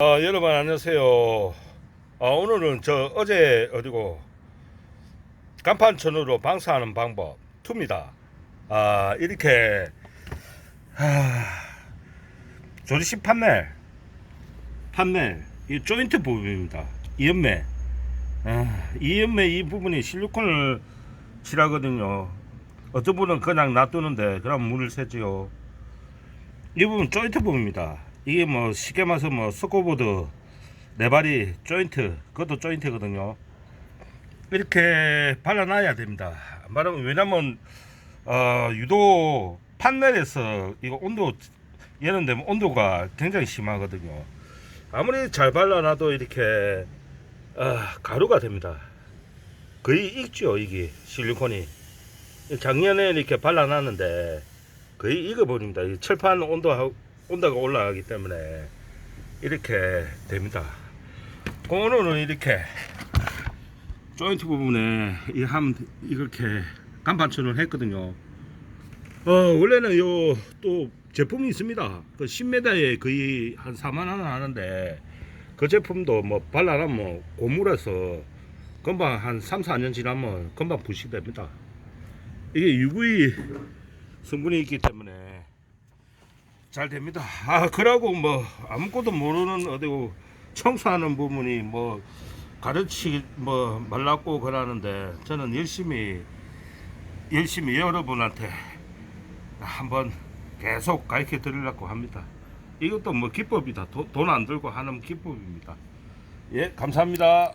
아, 여러분 안녕하세요. 아, 오늘은 저 어제 어디고 간판천으로 방사하는 방법 2입니다. 아, 이렇게 하, 조리식 판넬 판넬 이 조인트 부분입니다. 이연매 아, 이연매 이 부분이 실리콘을 칠하거든요. 어떤 분은 그냥 놔두는데 그럼 물을 새지요. 이 부분 조인트 부분입니다. 이게 뭐 쉽게 말해서 뭐 스코보드 네발이 조인트 그것도 조인트거든요. 이렇게 발라놔야 됩니다. 말하면 왜냐면 어, 유도 판넬에서 이거 온도 얘는 되면 온도가 굉장히 심하거든요. 아무리 잘 발라놔도 이렇게 어, 가루가 됩니다. 거의 익죠 이게 실리콘이. 작년에 이렇게 발라놨는데 거의 익어버립니다. 이 철판 온도 온도가 올라가기 때문에 이렇게 됩니다. 오늘은 이렇게 조인트 부분에 이함 이렇게 간판천을 했거든요. 어 원래는 요 또 제품이 있습니다. 그 10m에 거의 한 4만 원 하는데 그 제품도 뭐 발라놓으면 고물에서 금방 한 3, 4년 지나면 금방 부식됩니다. 이게 UV 성분이 있기 때문에 잘 됩니다. 아, 그러고 뭐 아무것도 모르는 어디고 청소하는 부분이 뭐 가르치 뭐 말랐고 그러는데 저는 열심히 열심히 여러분한테 한번 계속 가르쳐 드리려고 합니다. 이것도 뭐 기법이다. 돈 안 들고 하는 기법입니다. 예, 감사합니다.